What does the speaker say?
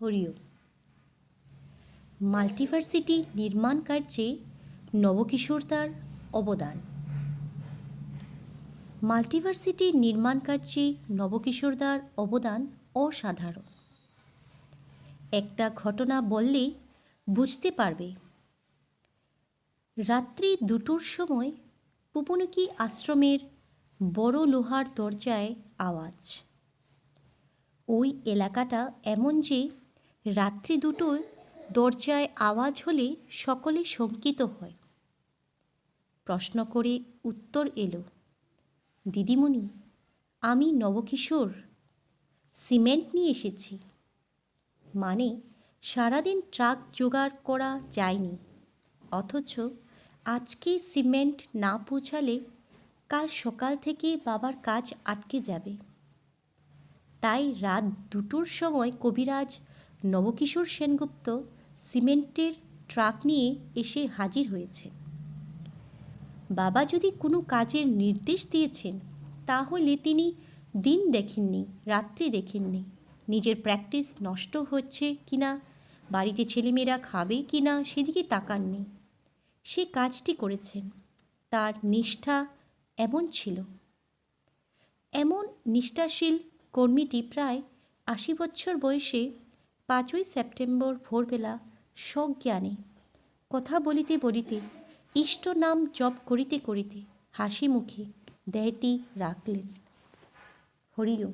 হরিও। মাল্টিভার্সিটি নির্মাণ কার্যে নবকিশোরদার অবদান। মাল্টিভার্সিটি নির্মাণ কার্যে নবকিশোরদার অবদান অসাধারণ। একটা ঘটনা বললেই বুঝতে পারবে। রাত্রি দুটোর সময় পুপনুকি আশ্রমের বড় লোহার দরজায় আওয়াজ। ওই এলাকাটা এমন যে রাত্রি দুটোয় দরজায় আওয়াজ হলে সকলে শঙ্কিত হয়। প্রশ্ন করে উত্তর এলো, দিদিমণি, আমি নবকিশোর। সিমেন্ট নিয়ে এসেছি। মানে সারাদিন ট্রাক জোগাড় করা যায়নি। অথচ আজকে সিমেন্ট না পৌঁছালে কাল সকাল থেকে বাবার কাজ আটকে যাবে। তাই রাত দুটোর সময় কবিরাজ নবকিশোর সেনগুপ্ত সিমেন্টের ট্রাক নিয়ে এসে হাজির হয়েছে। বাবা যদি কোনো কাজের নির্দেশ দিয়েছেন, তাহলে তিনি দিন দেখেননি, রাত্রি দেখেননি। নিজের প্র্যাকটিস নষ্ট হচ্ছে কিনা, বাড়িতে ছেলেমেয়েরা খাবে কি না সেদিকে তাকাননি। সে কাজটি করেছেন। তার নিষ্ঠা এমন ছিল। এমন নিষ্ঠাশীল কর্মীটি প্রায় আশি বছর বয়সে পাঁচই সেপ্টেম্বর ভোরবেলা সজ্ঞানে কথা বলিতে বলিতে ইষ্ট নাম জপ করিতে করিতে হাসি মুখে দেহটি রাখলেন। হরিও